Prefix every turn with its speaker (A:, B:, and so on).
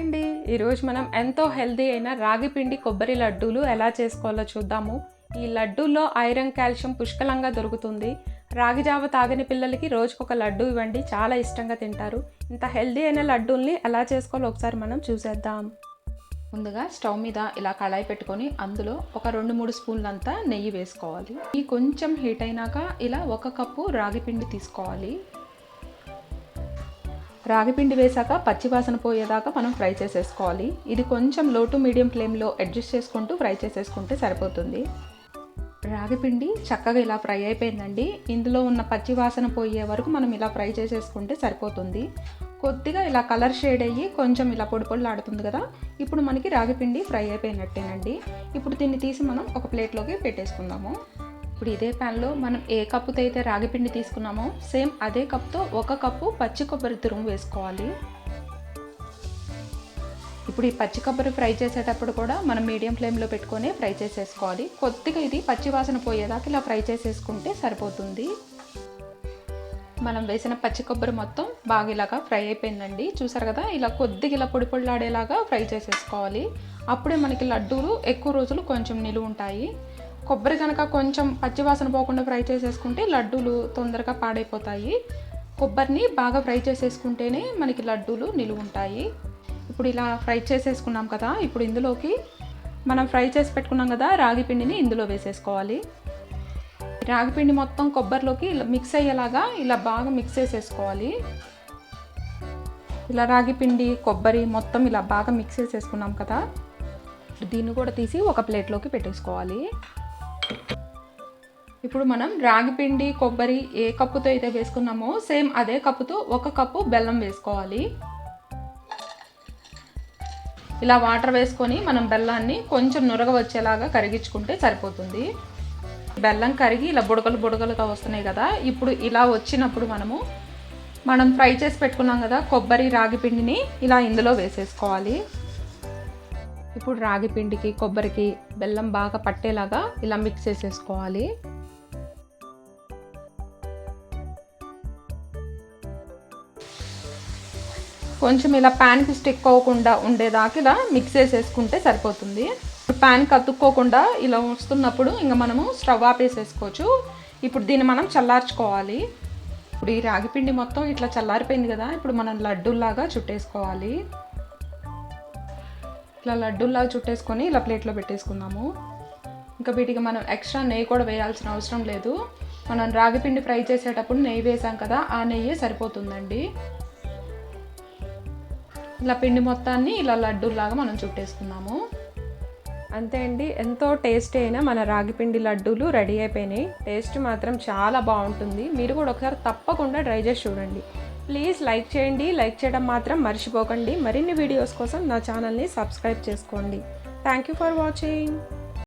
A: అండి ఈరోజు మనం ఎంతో హెల్దీ అయిన రాగి పిండి కొబ్బరి లడ్డూలు ఎలా చేసుకోవాలో చూద్దాము. ఈ లడ్డూల్లో ఐరన్ కాల్షియం పుష్కలంగా దొరుకుతుంది. రాగి జావ తాగని పిల్లలకి రోజుకొక లడ్డు ఇవ్వండి చాలా ఇష్టంగా తింటారు. ఇంత హెల్దీ అయిన లడ్డూల్ని ఎలా చేసుకోవాలో ఒకసారి మనం చూసేద్దాం. ముందుగా స్టవ్ మీద ఇలా కళాయి పెట్టుకొని అందులో ఒక రెండు మూడు స్పూన్లంతా నెయ్యి వేసుకోవాలి. ఈ కొంచెం హీట్ అయినాక ఇలా ఒక కప్పు రాగి పిండి తీసుకోవాలి. రాగి పిండి వేసాక పచ్చివాసన పోయేదాకా మనం ఫ్రై చేసేసుకోవాలి. ఇది కొంచెం లో టు మీడియం ఫ్లేమ్లో అడ్జస్ట్ చేసుకుంటూ ఫ్రై చేసేసుకుంటే సరిపోతుంది. రాగి పిండి చక్కగా ఇలా ఫ్రై అయిపోయిందండి. ఇందులో ఉన్న పచ్చి వాసన పోయే వరకు మనం ఇలా ఫ్రై చేసేసుకుంటే సరిపోతుంది. కొద్దిగా ఇలా కలర్ షేడ్ అయ్యి కొంచెం ఇలా పొడి ఆడుతుంది కదా. ఇప్పుడు మనకి రాగి పిండి ఫ్రై అయిపోయినట్టేనండి. ఇప్పుడు దీన్ని తీసి మనం ఒక ప్లేట్లోకి పెట్టేసుకుందాము. ఇప్పుడు ఇదే ప్యాన్లో మనం ఏ కప్పుతో అయితే రాగిపిండి తీసుకున్నామో సేమ్ అదే కప్తో ఒక కప్పు పచ్చి కొబ్బరి తురుము వేసుకోవాలి. ఇప్పుడు ఈ పచ్చి కొబ్బరి ఫ్రై చేసేటప్పుడు కూడా మనం మీడియం ఫ్లేమ్లో పెట్టుకొని ఫ్రై చేసేసుకోవాలి. కొద్దిగా ఇది పచ్చి వాసన పోయేదాకా ఇలా ఫ్రై చేసేసుకుంటే సరిపోతుంది. మనం వేసిన పచ్చి కొబ్బరి మొత్తం బాగా ఇలాగా ఫ్రై అయిపోయిందండి. చూసారు కదా ఇలా కొద్దిగా ఇలా పొడి పొడిలాడేలాగా ఫ్రై చేసేసుకోవాలి. అప్పుడే మనకి లడ్డూలు ఎక్కువ రోజులు కొంచెం నిలువ ఉంటాయి. కొబ్బరి కనుక కొంచెం పచ్చివాసన పోకుండా ఫ్రై చేసేసుకుంటే లడ్డూలు తొందరగా పాడైపోతాయి. కొబ్బరిని బాగా ఫ్రై చేసేసుకుంటేనే మనకి లడ్డూలు నిలువుంటాయి ఇప్పుడు ఇలా ఫ్రై చేసేసుకున్నాం కదా ఇప్పుడు ఇందులోకి మనం ఫ్రై చేసి పెట్టుకున్నాం కదా రాగి పిండిని ఇందులో వేసేసుకోవాలి. రాగి పిండి మొత్తం కొబ్బరిలోకి ఇలా మిక్స్ అయ్యేలాగా ఇలా బాగా మిక్స్ చేసేసుకోవాలి. ఇలా రాగి పిండి కొబ్బరి మొత్తం ఇలా బాగా మిక్స్ చేసేసుకున్నాం కదా దీన్ని కూడా తీసి ఒక ప్లేట్లోకి పెట్టేసుకోవాలి. ఇప్పుడు మనం రాగి పిండి కొబ్బరి ఏ కప్పుతో అయితే వేసుకున్నామో సేమ్ అదే కప్పుతో ఒక కప్పు బెల్లం వేసుకోవాలి. ఇలా వాటర్ వేసుకొని మనం బెల్లాన్ని కొంచెం నురగ వచ్చేలాగా కరిగించుకుంటే సరిపోతుంది. బెల్లం కరిగి ఇలా బుడగలు బుడగలుగా వస్తున్నాయి కదా ఇప్పుడు ఇలా వచ్చినప్పుడు మనము మనం ఫ్రై చేసి పెట్టుకున్నాం కదా కొబ్బరి రాగి పిండిని ఇలా ఇందులో వేసేసుకోవాలి. ఇప్పుడు రాగి పిండికి కొబ్బరికి బెల్లం బాగా పట్టేలాగా ఇలా మిక్స్ చేసేసుకోవాలి. కొంచెం ఇలా ప్యాన్కి స్టిక్ అవ్వకుండా ఉండేదాకా ఇలా మిక్స్ చేసేసుకుంటే సరిపోతుంది. ప్యాన్ కత్తుక్కోకుండా ఇలా వస్తున్నప్పుడు ఇంకా మనము స్టవ్ ఆపేసేసుకోవచ్చు. ఇప్పుడు దీన్ని మనం చల్లార్చుకోవాలి. ఇప్పుడు ఈ రాగిపిండి మొత్తం ఇట్లా చల్లారిపోయింది కదా ఇప్పుడు మనం లడ్డూలాగా చుట్టేసుకోవాలి. ఇట్లా లడ్డూల్లాగా చుట్టేసుకొని ఇలా ప్లేట్లో పెట్టేసుకుందాము. ఇంకా వీటికి మనం ఎక్స్ట్రా నెయ్యి కూడా వేయాల్సిన అవసరం లేదు. మనం రాగిపిండి ఫ్రై చేసేటప్పుడు నెయ్యి వేసాం కదా ఆ నెయ్యి సరిపోతుందండి. ఇలా పిండి మొత్తాన్ని ఇలా లడ్డూలాగా మనం చుట్టేసుకున్నాము అంతే అండి ఎంతో టేస్టీ అయిన మన రాగిపిండి లడ్డూలు రెడీ అయిపోయినాయి. టేస్ట్ మాత్రం చాలా బాగుంటుంది. మీరు కూడా ఒకసారి తప్పకుండా ట్రై చేసి చూడండి. ప్లీజ్ లైక్ చేయండి. లైక్ చేయడం మాత్రం మర్చిపోకండి. మరిన్ని వీడియోస్ కోసం నా ఛానల్ని సబ్స్క్రైబ్ చేసుకోండి. Thank you for watching